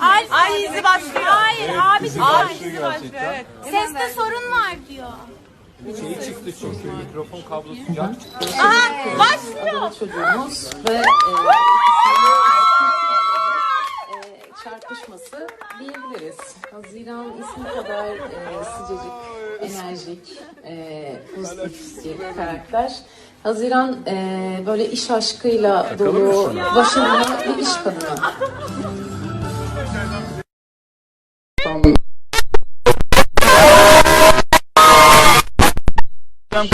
Ay izi başlıyor. Hayır var. Abi izi başlıyor evet. Seste sorun var diyor. Şey çıktı çünkü mikrofon kablosu jack çıktı. Aha başlıyor. çocuğumuz ve e, e, çarpışması diyebiliriz. Haziran ismi kadar e, sıcacık, enerjik, e, pozitif bir karakter. Haziran e, böyle iş aşkıyla dolu, başarılı bir iş kadını. Tamam.